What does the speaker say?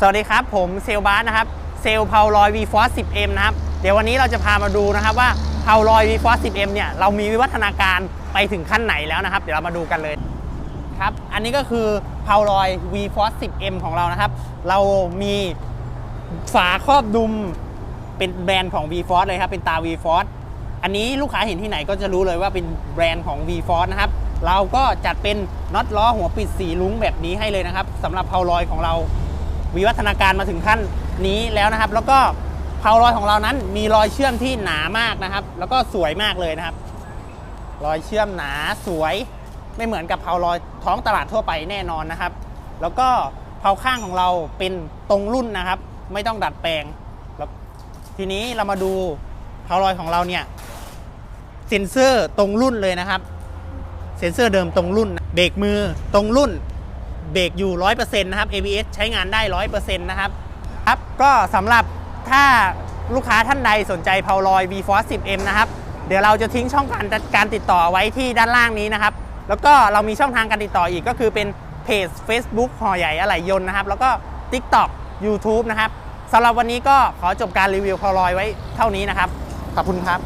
สวัสดีครับ ผมเซลบาสนะครับ เซลเพาลอย v f o r 10M นะครับ เดี๋ยววันนี้เราจะพามาดูนะครับว่าเพาลอย v f o r 10M เนี่ยเรามีวิวัฒนาการไปถึงขั้นไหนแล้วนะครับ เดี๋ยวเรามาดูกันเลยครับ อันนี้ก็คือเพาลอย v f o r 10M ของเรานะครับ เรามีฝาครอบดุมเป็นแบรนด์ของ v f o r เลยครับ เป็นตา v f o r อันนี้ลูกค้าเห็นที่ไหนก็จะรู้เลยว่าเป็นแบรนด์ของ v f o r นะครับ เราก็จัดเป็นน็อตล้อหัวปิดสีลุ้งแบบนี้ให้เลยนะครับสำหรับเพาลอยของเรา วิวัฒนาการมาถึงขั้นนี้แล้วนะครับ แล้วก็เพารอยของเรานั้นมีรอยเชื่อมที่หนามากนะครับ แล้วก็สวยมากเลยนะครับ รอยเชื่อมหนาสวย ไม่เหมือนกับเพารอยท้องตลาดทั่วไปแน่นอนนะครับ แล้วก็เพาข้างของเราเป็นตรงรุ่นนะครับ ไม่ต้องดัดแปลงแล้วทีนี้เรามาดูเพารอยของเราเนี่ยเซ็นเซอร์ตรงรุ่นเลยนะครับ เซ็นเซอร์เดิมตรงรุ่นเบรกมือตรงรุ่น เบรกอยู่ 100%นะครับ ABS ใช้งานได้ 100%นะครับครับก็สำหรับถ้าลูกค้าท่านใดสนใจเพาลอย v Force 10M นะครับ เดี๋ยวเราจะทิ้งช่องการการติดต่อไว้ที่ด้านล่างนี้นะครับ แล้วก็เรามีช่องทางการติดต่ออีกก็คือเป็นเพจ Facebook หอใหญ่อะไหล่ยนต์นะครับ แล้วก็ TikTok YouTube นะครับสำหรับวันนี้ก็ขอจบการรีวิวเพาลอยไว้เท่านี้นะครับ ขอบคุณครับ